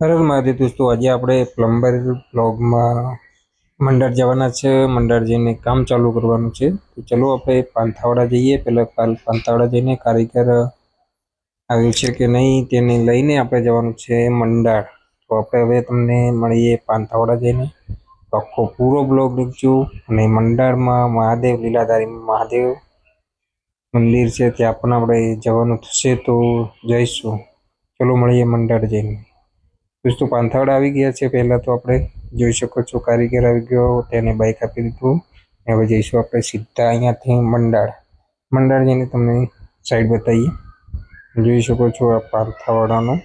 હર હર મહાદેવ દોસ્તો આજે આપણે પ્લમ્બર બ્લોગમાં મંડળ જવાના છે. મંડળ જઈને કામ ચાલુ કરવાનું છે. તો ચલો આપણે પાંથાવાડા જઈએ. પહેલાં પાંથાવાડા જઈને કારીગર આવ્યું છે કે નહીં તેને લઈને આપણે જવાનું છે મંડળ. તો આપણે હવે તમને મળીએ પાંથાવાડા જઈને. આખો પૂરો બ્લોગ દેખજો. અને મંડળમાં મહાદેવ, લીલાધારી મહાદેવ મંદિર છે, ત્યાં પણ આપણે જવાનું થશે તો જઈશું. ચલો મળીએ મંડળ જઈને. દોસ્તો પાંથાવાડા આવી ગયા છે. પહેલાં તો આપણે જોઈ શકો છો કારીગર આવી ગયો, તેને બાઇક આપી દીધું. હવે જઈશું આપણે સીધા અહીંયાથી મંડાળ. મંડાળ જઈને તમને સાઈડ બતાવીએ. જોઈ શકો છો આ પાંથાવાડાનો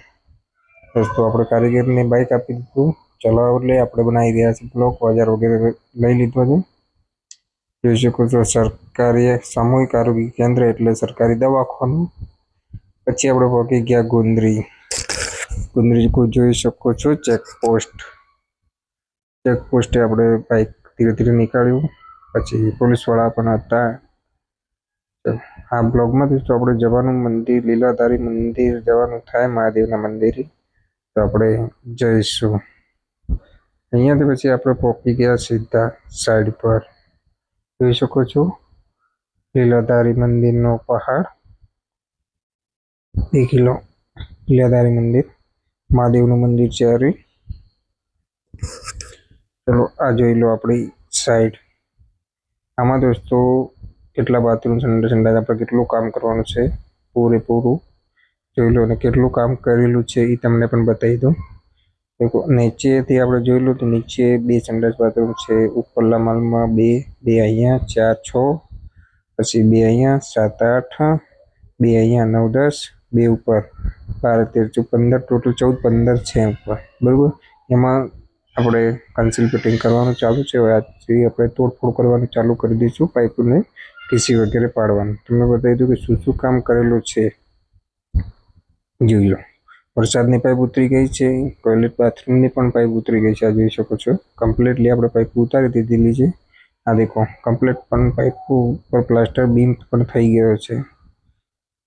દોસ્તો આપણે કારીગરને બાઇક આપી દીધું. ચલાવ એટલે આપણે બનાવી રહ્યા છીએ બ્લોક. બજાર વગેરે લઈ લીધો છે. જોઈ શકો છો સરકારી સામૂહિક આરોગ્ય કેન્દ્ર એટલે સરકારી દવાખાનું. પછી આપણે પહોંચી ગયા ગોંદરી. કોઈ જોઈ શકો છો. ચેકપોસ્ટ ચેકપોસ્ટે આપણે બાઇક ધીરે ધીરે નીકાળ્યું. પછી પોલીસવાળા પણ હતા. આ બ્લોગમાં દોસ્તો આપણે જવાનું મંદિર, લીલાધારી મંદિર જવાનું થાય, મહાદેવના મંદિરે. તો આપણે જઈશું. અહીંયાથી પછી આપણે પહોંચી ગયા સીધા સાઈડ પર. જોઈ શકો છો? લીલાધારી મંદિરનો પહાડ. દેખી લો લીલાધારી મંદિર. મહાદેવનું મંદિર છે અરે ચલો, આ જોઈ લો આપણી સાઈડ આમાં દોસ્તો, કેટલા બાથરૂમ સંડા સંડા આપણે કેટલું કામ કરવાનું છે, પૂરેપૂરું. જોઈ લો અને કેટલું કામ કરેલું છે એ તમને પણ બતાવી દઉં. દેખો, નીચેથી આપણે જોઈ લો તો નીચે બે સંડાસ બાથરૂમ છે, ઉપરલા માલમાં બે બે અહીંયા, ચાર, છ, પછી બે અહીંયા, સાત, આઠ, બે અહીંયા નવ, દસ, બે ઉપર. બાર તેર ચૌદ પંદર ટોટલ ચૌદ, પંદર છે ઉપર. બરાબર? એમાં આપણે કન્સિલ ફિટિંગ કરવાનું ચાલુ છે. હવે આજથી આપણે તોડફોડ કરવાનું ચાલુ કરી દઈશું પાઇપને ટીસી વગેરે પાડવાનું. તમને બતાવી દઉં કે શું શું કામ કરેલું છે. જોઈ લો. વરસાદની પાઇપ ઉતરી ગઈ છે. ટોયલેટ બાથરૂમની પણ પાઇપ ઉતરી ગઈ છે. આ જોઈ શકો છો. કમ્પ્લીટલી આપણે પાઇપ ઉતારી દીધેલી છે. આ દેખો કમ્પ્લીટ પણ પાઇપ ઉપર પ્લાસ્ટર બીમ પણ થઈ ગયો છે.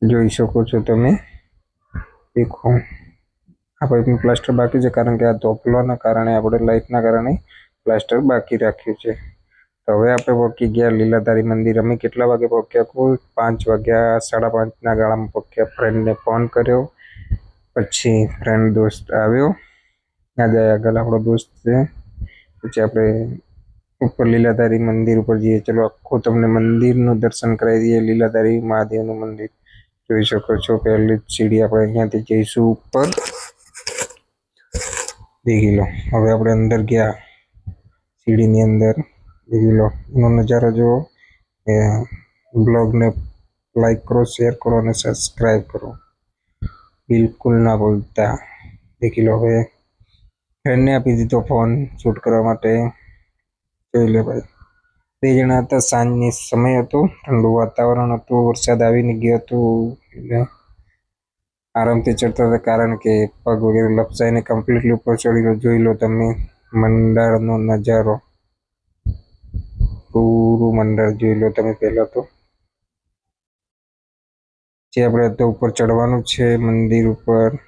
જોઈ શકો છો તમે. દેખો. આ પાઇપનું પ્લાસ્ટર બાકી છે, કારણ કે આ ધોપલાના કારણે આપણે લાઇટના કારણે પ્લાસ્ટર બાકી રાખ્યું છે. તો હવે આપણે પહોંચી ગયા લીલાધારી મંદિર. અમે કેટલા વાગે પહોંચ્યા કોઈ પાંચ વાગ્યા, સાડા પાંચના ગાળામાં પહોંચ્યા ફ્રેન્ડને ફોન કર્યો. પછી ફ્રેન્ડ દોસ્ત આવ્યો. આજે આગળ આપણો દોસ્ત છે. પછી આપણે ઉપર લીલાધારી મંદિર ઉપર જઈએ. ચલો, આખું તમને મંદિરનું દર્શન કરાવી દઈએ. લીલાધારી મહાદેવનું મંદિર. જોઈ શકો છો પહેલી જ સીડી આપણે અહીંયાથી જઈશું ઉપર. દેખી લો. હવે આપણે અંદર ગયા સીડીની અંદર. દેખી લો. એનો નજારો જુઓ. એ બ્લોગને લાઈક કરો, શેર કરો અને સબસ્ક્રાઈબ કરો. બિલકુલ ના ભૂલતા. દેખી લો હવે. ફ્રેન્ડને આપી દીધો ફોન શૂટ કરવા માટે. જોઈ લે ભાઈ. બે જણા હતા, સાંજની સમય હતો, ઠંડુ વાતાવરણ હતું, વરસાદ આવીને ગયો હતો, એટલે આરામથી ચડતા હતા, કારણ કે પગ વગેરે લપસાઈને કમ્પ્લીટલી ઉપર ચડી ગયો. જોઈ લો તમે મંડળનો નજારો. પૂરું મંડળ જોઈ લો તમે પહેલાં તો. જે આપણે તો ઉપર ચડવાનું છે, મંદિર ઉપર.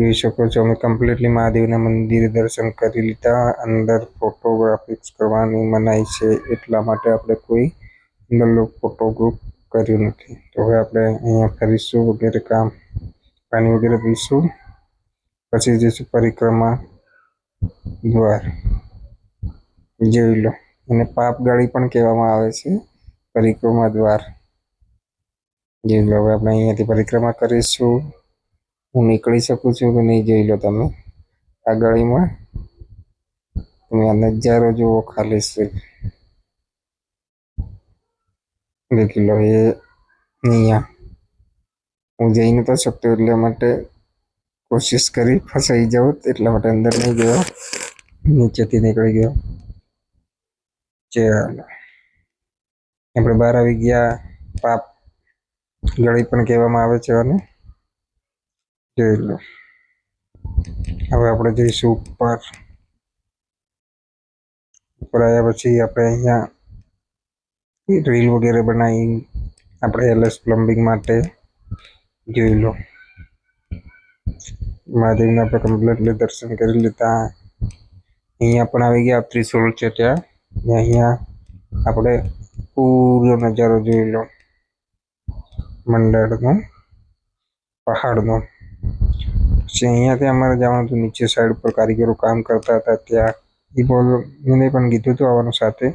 જોઈ શકો છો. અમે કમ્પ્લીટલી મહાદેવના મંદિરે દર્શન કરી લીધા. અંદર ફોટોગ્રાફિક્સ કરવાની મનાઈ છે. એટલા માટે આપણે કોઈ અંદર ફોટોગ્રુપ કર્યું નથી. તો હવે આપણે અહીંયા ફરીશું, વગેરે કામ, પાણી વગેરે પીશું. પછી જઈશું પરિક્રમા દ્વાર. જોઈ લો. એને પાપ ગાડી પણ કહેવામાં આવે છે. પરિક્રમા દ્વાર. જોઈ લો. હવે આપણે અહીંયાથી પરિક્રમા કરીશું. હું નીકળી શકું છું કે નહીં જોઈ લો તમે. આ ગળીમાં તમે આ નજારો જુઓ ખાલી છે દેખી લો, એ અહીંયા. હું જઈ નતો શકતો એટલા માટે કોશિશ કરી ફસાઈ જાઉં, એટલા માટે અંદર નહીં ગયો. નીચેથી નીકળી ગયો. ચાલો. આપણે બહાર આવી ગયા. પાપ ગળી પણ કહેવામાં આવે છે અને જોઈ લો. હવે આપણે જઈશું ઉપર. ઉપર આવ્યા પછી આપણે અહીંયા રીલ વગેરે બનાવી. આપણે એલએસ પ્લમ્બિંગ માટે. જોઈ લો. મહાદેવના આપણે કમ્પ્લીટલી દર્શન કરી લીધા. અહીંયા પણ આવી ગયા ત્રિશુલ છે ત્યાં અહીંયા આપણે પૂરો નજારો જોઈ લો. મંડળનો, પહાડનો. પછી અહીંયાથી અમારે જવાનું હતું, નીચે સાઈડ પર કારીગરો કામ કરતા હતા ત્યાં. એ બોલ એને પણ કીધું હતું આવવાનું સાથે.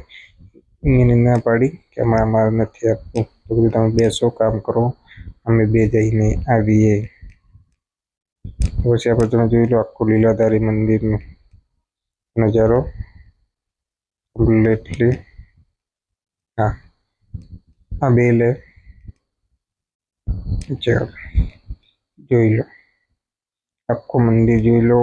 એને ના પાડી કે અમારે અમારે નથી આપવું. તો કીધું, તમે બેસો, કામ કરો. અમે બે જઈને આવીએ. પછી આપણે તમે જોઈ લો આખું લીલાધારી મંદિરનો નજારો. કમ્પ્લીટલી હા. આ બે લે. જોઈ લો. આખું મંદિર જોઈ લો